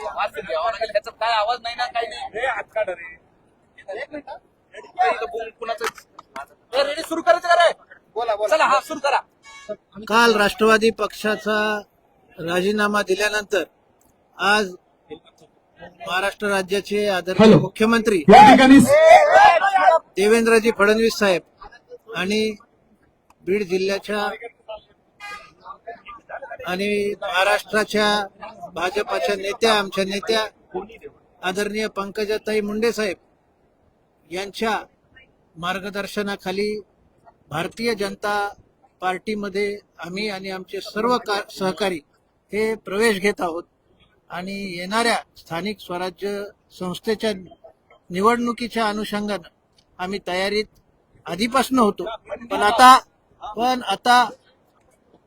काय आवाज नाही ना काही नाही. हात काढ रे. कुणाचं? रेडी सुरू करायचं का रे? बोला बोला. चला हा सुरू करा. काल राष्ट्रवादी पक्षाचा राजीनामा दिल्यानंतर आज महाराष्ट्र राज्याचे आदरणीय मुख्यमंत्री या ठिकाणी देवेंद्रजी फडणवीस साहेब आणि बीड जिल्ह्याच्या आणि महाराष्ट्राच्या भाजपाच्या नेत्या आमच्या नेत्या आदरणीय पंकजाताई मुंडे साहेब यांच्या मार्गदर्शनाखाली भारतीय जनता पार्टीमध्ये आम्ही आणि आमचे सर्व का- सहकारी हे प्रवेश घेत आहोत. आणि येणाऱ्या स्थानिक स्वराज्य संस्थेच्या निवडणुकीच्या अनुषंगानं आम्ही तयारीत आधीपासून होतो. पण आता पण आता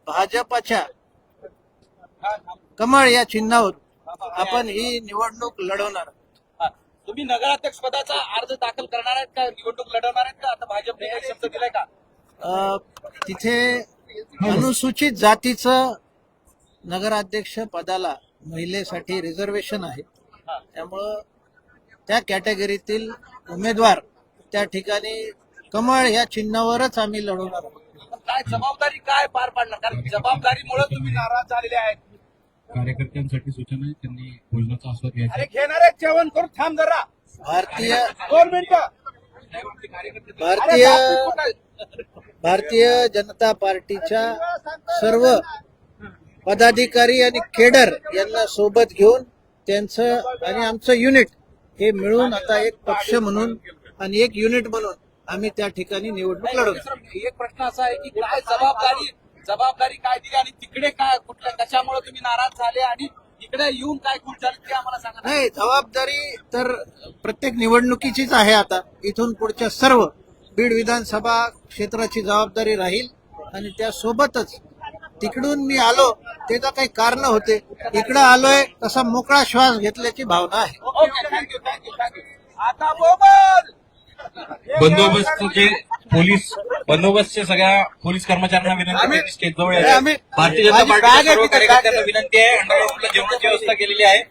भाजपाच्या कमळ या चिन्हावर आपण ही निवडणूक लढवणार. तुम्ही नगराध्यक्ष पदाचा अर्ज दाखल करणार आहेत का? निवडणूक लढवणार आहेत का? आता भाजपने काही शब्द दिलाय का? अ, तिथे अनुसूचित जातीचं नगराध्यक्ष पदाला महिलेसाठी रिझर्वेशन आहे. त्यामुळं त्या कॅटेगरीतील उमेदवार त्या ठिकाणी कमळ या चिन्हावरच आम्ही लढवणार आहोत. काय जबाबदारी काय पार पाडणार? कारण जबाबदारीमुळे तुम्ही नाराज झालेले आहेत. कार्यकर्त्यांसाठी सूचना आहे त्यांनी भोजनाचा आस्वाद घ्यायचा अरे घेणार आहे जेवण करून थांब जरा. भारतीय दोन मिनिटं. भारतीय भारतीय जनता पार्टीच्या सर्व पदाधिकारी आणि केडर यांना सोबत घेऊन त्यांचं आणि आमचं युनिट हे मिळून आता एक पक्ष म्हणून आणि एक युनिट म्हणून आम्ही त्या ठिकाणी निवडणूक लढवतो. एक प्रश्न असा आहे की काय जबाबदारी जबाबदारी काय दिली आणि तिकडे काय कुठल्या कशामुळे तुम्ही नाराज झाले आणि इकडे येऊन काय खुश झाले ते आम्हाला सांगा. नाही जबाबदारी तर प्रत्येक निवडणुकीचीच आहे आता. इथून पुढच्या सर्व बीड विधानसभा क्षेत्राची जबाबदारी राहील आणि त्यासोबतच तिकडून मी आलो त्याचा काही कारण होते. इकडं आलोय तसा मोकळा श्वास घेतल्याची भावना आहे. ओके थँक्यू थँक्यू थँक्यू आता बोबल बंदोबस्तचे पोलीस बंदोबस्तच्या सगळ्या पोलीस कर्मचाऱ्यांना विनंती आहे, यायचं. आम्ही- भारतीय जनता पार्टीच्या आहे सर्व कार्यकर्त्यांना. विनंती आहे अंडरग्राऊंडला जेवणाची व्यवस्था केलेली आहे